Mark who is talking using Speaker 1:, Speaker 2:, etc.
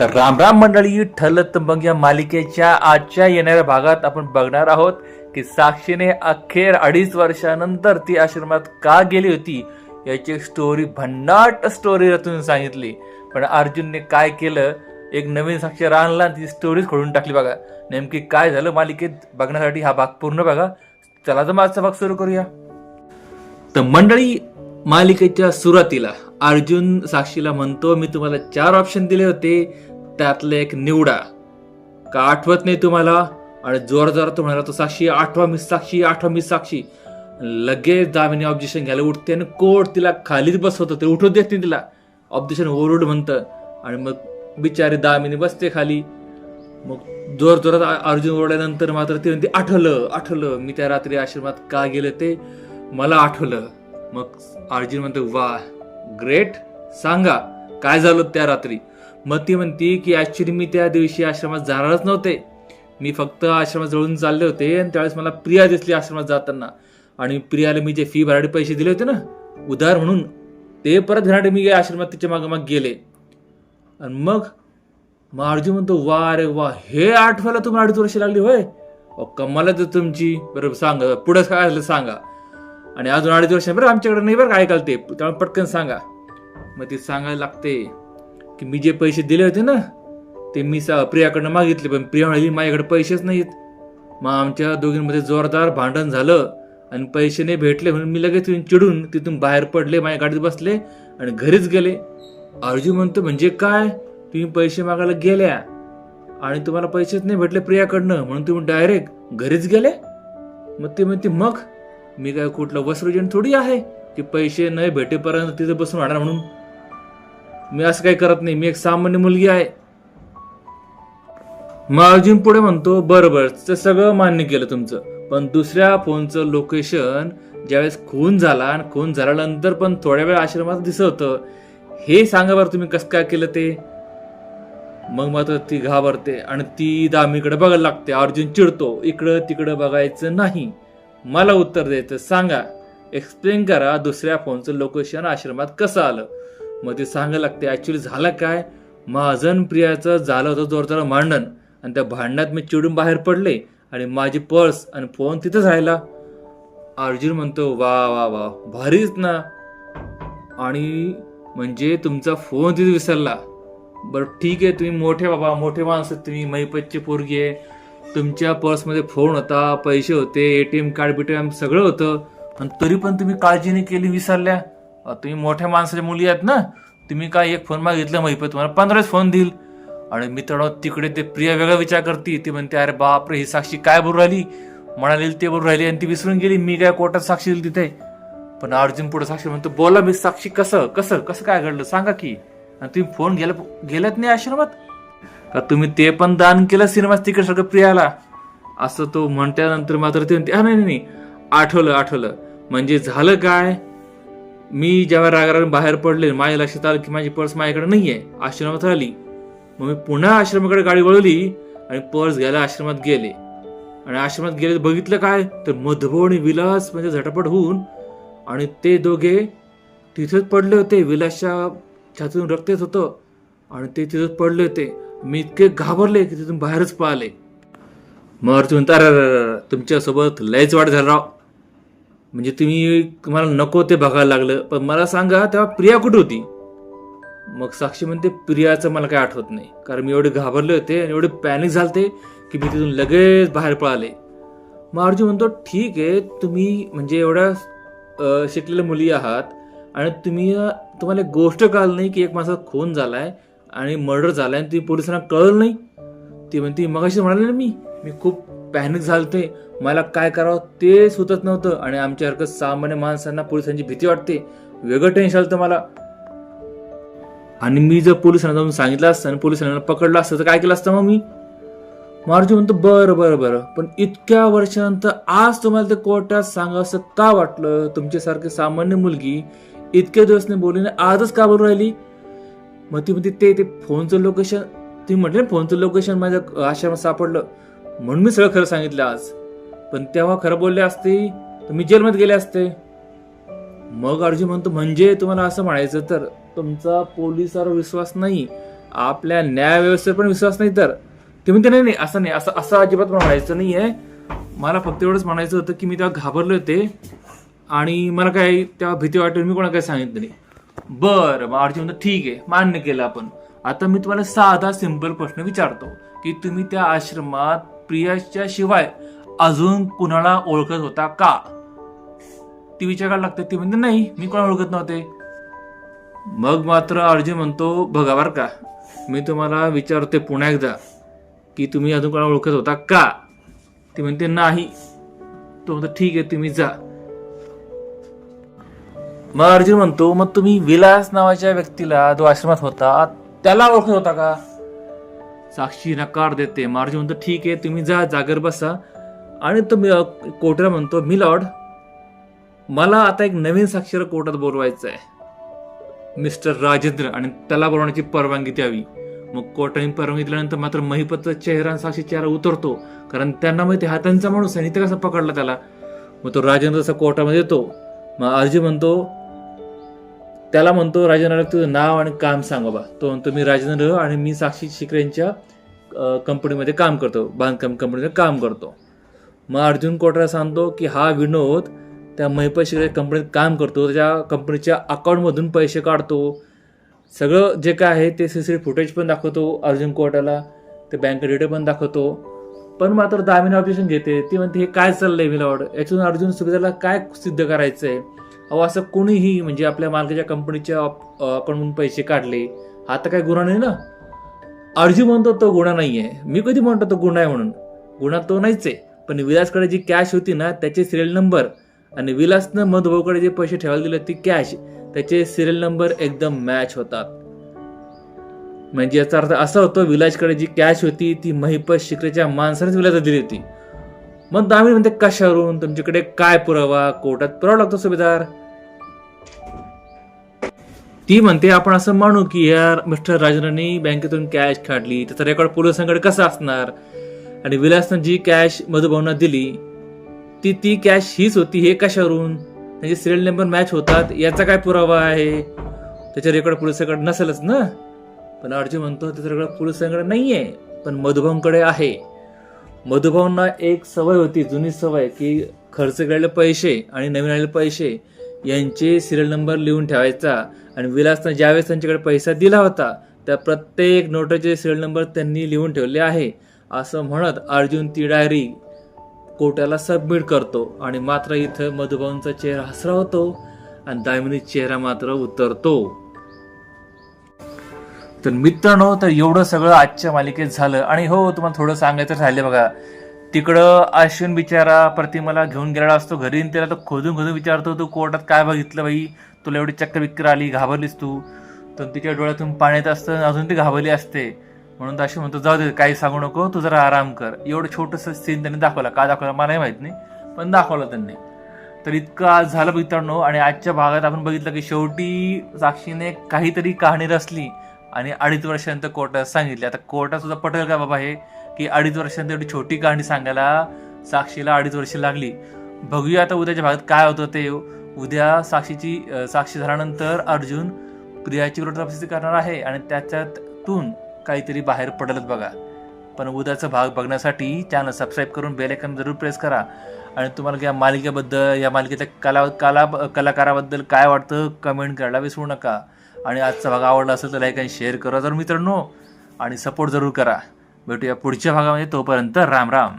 Speaker 1: तर राम राम मंडळी ठलत मग या मालिकेच्या आजच्या येणाऱ्या भागात आपण बघणार आहोत की साक्षीने अखेर अडीच वर्षानंतर ती आश्रमात का गेली होती याची स्टोरी भन्नाट स्टोरी रचून सांगितली. पण अर्जुनने काय केलं? एक नवीन साक्षी आणला आणि ती स्टोरीच खोडून टाकली बघा. नेमकी काय झालं मालिकेत बघण्यासाठी हा भाग पूर्ण बघा. चला तर मागचा भाग सुरू करूया. तर मंडळी मालिकेच्या सुरुवातीला अर्जुन साक्षीला म्हणतो मी तुम्हाला चार ऑप्शन दिले होते. त्यातले एक निवडा. का आठवत नाही तुम्हाला? आणि जोर जोरात तो म्हणाला तो साक्षी आठवा मी साक्षी आठवा मी साक्षी. लगेच दामिनी ऑब्जेक्शन घ्यायला उठते आणि कोर्ट तिला खालीच बसवतं ते उठू देत नाही तिला. ऑब्जेक्शन ओरड म्हणतं. आणि मग बिचारी दामिनी बसते खाली. मग जोर जोरात अर्जुन ओरडल्यानंतर मात्र ती म्हणते आठवलं आठवलं. मी त्या रात्री आश्रमात का गेलं ते? मला आठवलं. मग अर्जुन म्हणतो वा ग्रेट. सांगा काय झालं त्या रात्री? मग ती म्हणती की ॲक्च्युली मी त्या दिवशी आश्रमात जाणारच नव्हते. मी फक्त आश्रमात जळून चालले होते आणि त्यावेळेस मला प्रिया दिसली आश्रमात जाताना. आणि प्रियाला मी जे फी भराडे पैसे दिले होते ना उधार म्हणून ते परत घेण्यासाठी मी आश्रमात तिच्या मागोमाग मग गेले. आणि मग मग अर्जुन म्हणतो वा अरे वा हे आठवायला तुम्हाला अडीच वर्ष लागली होय? अहो, कमालच तुमची. बरं सांगा पुढे काय झालं सांगा. आणि अजून अडीच वर्ष बरं आमच्याकडे नाही बरं काय ऐकाल ते. त्यामुळे पटकन सांगा. मग ते सांगायला लागते की मी जे पैसे दिले होते ना ते मी सा- प्रियाकडनं मागितले पण प्रिया म्हणाली माझ्याकडे पैसेच नाहीत मग आमच्या दोघींमध्ये जोरदार भांडण झालं आणि पैसे नाही भेटले म्हणून मी लगेच तिथून चिडून तिथून बाहेर पडले माझ्या गाडीत बसले आणि घरीच गेले. अर्जुन म्हणतो म्हणजे काय? तुम्ही पैसे मागायला गेल्या आणि तुम्हाला पैसेच नाही भेटले प्रियाकडनं? म्हणून तुम्ही डायरेक्ट घरीच गेले? मग ते म्हणते मग? मी काय कुठलं वसृजन थोडी आहे? की पैसे नाही भेटेपर्यंत तिथे बसून राहणार म्हणून? मी असं काही करत नाही. मी एक सामान्य मुलगी आहे. मग अर्जुन पुढे म्हणतो बरं बरं ते सगळं मान्य केलं तुमचं. पण दुसऱ्या फोनचं लोकेशन ज्यावेळेस खून झाला आणि खून झाल्यानंतर पण थोड्या वेळ आश्रमात दिसत होतं हे सांगा बरं तुम्ही कसं काय केलं ते? मग मात्र ती घाबरते आणि ती दामीकडे बघायला लागते. अर्जुन चिडतो. इकडं तिकडं बघायचं नाही. मला उत्तर द्यायचं सांगा. एक्सप्लेन करा दुसऱ्या फोनचं लोकेशन आश्रमात कसं आलं? मग ते सांगायला लागते ॲक्च्युली झालं काय? माझं प्रियाचं झालं होतं जोरदार भांडण. आणि त्या भांडणात मी चिडून बाहेर पडले आणि माझी पर्स आणि फोन तिथंच राहिला. अर्जुन म्हणतो वा वा वा भारीच ना. आणि म्हणजे तुमचा फोन तिथे विसरला. बरं ठीक आहे तुम्ही मोठे बाबा मोठे माणसं तुम्ही मैपतची पोरगी आहे. तुमच्या पर्समध्ये फोन होता पैसे होते ए टी एम कार्ड बीटीएम सगळं होतं. आणि तरी पण तुम्ही काळजी नाही केली विसरल्या तुम्ही मोठ्या माणसाच्या मुली आहेत ना तुम्ही काय एक फोन मागितला मैपत तुम्हाला पंधराच फोन देईल. आणि मित्रांनो तिकडे ते प्रिया वेगळा विचार करते ती म्हणते अरे बापरे ही साक्षी काय बोलू राहिली? म्हणाली ते बोलू राहिली आणि ती विसरून गेली. मी काय कोर्टात साक्षी दिली तिथे? पण अर्जुन पुढे साक्षी म्हणतो बोला मी साक्षी कसं कसं कसं काय घडलं? सांगा की. आणि तुम्ही फोन गेला गेलात नाही आश्रमात? का तुम्ही ते पण दान केलं सिनेमा तिकडे सगळं प्रियाला? असं तो म्हणल्यानंतर मात्र ते म्हणते नाही नाही आठवलं आठवलं. म्हणजे झालं काय? मी जेव्हा रागाराने बाहेर पडले माझ्या लक्षात आलं की माझी पर्स माझ्याकडे आहे आश्रमात राहिली. मग मी पुन्हा आश्रमाकडे गाडी वळवली आणि पर्स घ्यायला आश्रमात गेले. आणि आश्रमात गेले बघितलं काय? तर मधुभाऊ आणि विलास म्हणजे झटपट होऊन आणि ते दोघे तिथेच पडले होते. विलासच्या छातीतून रक्त येत होतं आणि ते तिथेच पडले होते. मी इतके घाबरले की तिथून बाहेरच पळाले. मग अर्जुन म्हणतो, "अरे, तुमच्यासोबत लयच वाट झाला राव. म्हणजे तुम्ही तुम्हाला नको ते बघायला लागलं पण मला सांगा तेव्हा प्रिया कुठे होती? मग साक्षी म्हणते प्रियाचं मला काही आठवत नाही कारण मी एवढे घाबरले होते आणि एवढे पॅनिक झालते की मी तिथून लगेच बाहेर पळाले. मग अर्जुन म्हणतो ठीक आहे तुम्ही म्हणजे एवढ्या शिकलेल्या मुली आहात आणि तुम्ही तुम्हाला एक गोष्ट कळली नाही की एक माझा खून झाला आहे आणि मर्डर झालाय आणि ती पोलिसांना कळलं नाही. ती म्हणते मगाशी म्हणाले ना मी मी खूप पॅनिक झालते. मला काय करावं ते सुचत नव्हतं आणि आमच्यासारखं सामान्य माणसांना पोलिसांची भीती वाटते. वेगळं टेन्शन आलं मला. आणि मी जर पोलिसांना जाऊन सांगितलं असतं आणि पोलिसांना पकडलं असतं तर काय केलं असतं मग मी? मारुती म्हणतो बरं बरं बरं. पण इतक्या वर्षानंतर आज तुम्हाला ते कोर्टात सांगा असं का वाटलं? तुमच्यासारखी सामान्य मुलगी इतके दिवस नाही बोलली आणि आजच का बोलू राहिली? मग ती म्हणते ते ते फोनचं लोकेशन तुम्ही म्हटलं ना फोनचं लोकेशन माझ्या आश्रमात सापडलं. म्हणून मी सगळं खरं सांगितलं आज. पण तेव्हा खरं बोलले असते तर मी जेलमध्ये गेले असते. मग अर्जुन म्हणतो म्हणजे तुम्हाला असं म्हणायचं तर तुमचा पोलिसावर विश्वास नाही आपल्या न्याय व्यवस्थेवर पण विश्वास नाही तर. ते म्हणते नाही नाही असं नाही असं असं अजिबात म्हणायचं नाही आहे मला फक्त एवढंच म्हणायचं होतं की मी तेव्हा घाबरले होते आणि मला काय तेव्हा भीती वाटून मी कोणा काही सांगितलं नाही. बरं मग अर्जुन म्हणतो ठीक आहे मान्य केलं आपण. आता मी तुम्हाला साधा सिंपल प्रश्न विचारतो की तुम्ही त्या आश्रमात प्रियाच्या शिवाय अजून कुणाला ओळखत होता का? ती विचारायला लागते ती म्हणते नाही मी कोणाला ओळखत नव्हते. मग मात्र अर्जुन म्हणतो बघा बरं का मी तुम्हाला विचारते पुन्हा एकदा की तुम्ही अजून कोणाला ओळखत होता का? ती म्हणते नाही. तो म्हणतो ठीक आहे तुम्ही जा. मग अर्जुन म्हणतो मग तुम्ही विलास नावाच्या व्यक्तीला जो आश्रमात होता त्याला ओळखत होता का? साक्षी नकार देते. मग अर्जुन म्हणतो ठीक आहे तुम्ही जा जागर बसा. आणि तो मी- कोटरा म्हणतो मी लॉर्ड मला आता एक नवीन साक्षीला कोर्टात बोलवायचं आहे मिस्टर राजेंद्र. आणि त्याला बोलवण्याची परवानगी द्यावी. मग कोर्टाने परवानगी दिल्यानंतर मात्र महिपतचा चेहरा साक्षी चेहरा उतरतो कारण त्यांना माहिती हा त्यांचा माणूस आहे आणि ते कसं पकडला त्याला? मग तो राजेंद्र असा कोर्टामध्ये येतो. मग अर्जी म्हणतो त्याला म्हणतो राजेंद्र तुझं नाव आणि काम सांग बाबा. तो म्हणतो मी राजेंद्र आणि मी साक्षी शिकरेंच्या कंपनीमध्ये काम करतो बांधकाम कंपनीमध्ये काम करतो. मग अर्जुन कोटरा सांगतो की हा विनोद त्या महिपत शिकरे कंपनीत काम करतो त्याच्या कंपनीच्या अकाउंटमधून पैसे काढतो. सगळं जे काय आहे ते सी सी फुटेज पण दाखवतो अर्जुन कोर्टाला ते बँक डिटेल पण दाखवतो. पण मात्र दामिनी ऑब्जेक्शन घेते ती म्हणते हे काय चाललंय विलावड याच्यातून अर्जुन सुभेदारला काय सिद्ध करायचं आहे अहो असं कोणीही म्हणजे आपल्या मालकाच्या कंपनीच्या अकाउंटमधून पैसे काढले हा तर काय गुन्हा नाही ना. अर्जी म्हणतो तो गुन्हा नाही आहे मी कधी म्हणतो तो गुन्हा आहे म्हणून? गुन्हा तो नाहीच आहे. पण विलासकडे जी कॅश होती ना त्याचे सिरियल नंबर आणि विलासनं मधुभाऊकडे जे पैसे ठेवायला दिले ती कॅश त्याचे सिरियल नंबर एकदम मॅच होतात. म्हणजे याचा अर्थ असा होतो विलासकडे जी कॅश होती ती महिपत शिकरेच्या माणसानेच विलासला दिली होती. मग दामी म्हणते कशावरून? तुमच्याकडे काय पुरावा? कोर्टात पुरावा लागतो सुभेदार. ती म्हणते आपण असं मानू की यार मिस्टर राजनांनी बँकेतून कॅश काढली. त्याचा रेकॉर्ड पोलिसांकडे कसा असणार? आणि विलासनं जी कॅश मधुभावना दिली. ती ती कॅश हीच होती हे कशावरून? त्याचे सिरियल नंबर मॅच होतात याचा काय पुरावा आहे? त्याचा रेकॉर्ड पोलिसांकडे नसेलच ना? पण अर्जुन म्हणतो त्याचा रेकॉर्ड पोलिसांकडे नाहीये पण मधुभावकडे आहे. मधुभाऊंना एक सवय होती जुनी सवय की खर्च केलेले पैसे आणि नवीन आलेले पैसे यांचे सिरियल नंबर लिहून ठेवायचा. आणि विलासनं ज्यावेळेस त्यांच्याकडे पैसा दिला होता त्या प्रत्येक नोटाचे सिरियल नंबर त्यांनी लिहून ठेवले आहे. असं म्हणत अर्जुन ती डायरी कोर्टाला सबमिट करतो आणि मात्र इथं मधुभाऊंचा चेहरा हसरा होतो आणि दामिनी चेहरा मात्र उतरतो. तर मित्रांनो तर एवढं सगळं आजच्या मालिकेत झालं. आणि हो तुम्हाला थोडं सांगायचं राहिलं बघा. तिकडं अश्विन बिचारा प्रतिमाला घेऊन गेलेला असतो घरी त्याला तो खोदून खोदून विचारतो तू कोर्टात काय बघितलं बाई? तुला एवढी चक्कर बिक्कर आली घाबरलीस तू? तर तिच्या डोळ्यातून पाणी येत असतं अजून ती घाबरली असते. म्हणून अशी म्हणतो जाऊ दे काही सांगू नको तू जरा आराम कर. एवढं छोटंसं सीन त्यांनी दाखवला. का दाखवला नाही माहीत नाही पण दाखवलं त्यांनी. तर इतकं आज झालं मित्रांनो आणि आजच्या भागात आपण बघितलं की शेवटी साक्षीने काहीतरी कहाणी रचली. आणि अडीच वर्षानंतर कोर्टात सांगितले. आता कोर्टात सुद्धा पटेल का बाबा हे की अडीच वर्षानंतर एवढी छोटी कहाणी सांगायला साक्षीला अडीच वर्ष लागली. बघूया आता उद्याच्या भागात काय होतं ते. उद्या साक्षीची साक्षी झाल्यानंतर अर्जुन प्रियाची तपासणी करणार आहे आणि त्याच्यातून काहीतरी बाहेर पडेलच बघा. पण उद्याचा भाग बघण्यासाठी चॅनल सबस्क्राईब करून बेल आयकॉन जरूर प्रेस करा. आणि तुम्हाला या मालिकेबद्दल या मालिकेच्या कला कला कलाकाराबद्दल काय वाटतं कमेंट करायला विसरू नका. आणि आजचा भाग आवडला असेल तर लाईक आणि शेअर करा. जर मित्रांनो आणि सपोर्ट जरूर करा. भेटूया पुढच्या भागामध्ये. तोपर्यंत राम राम.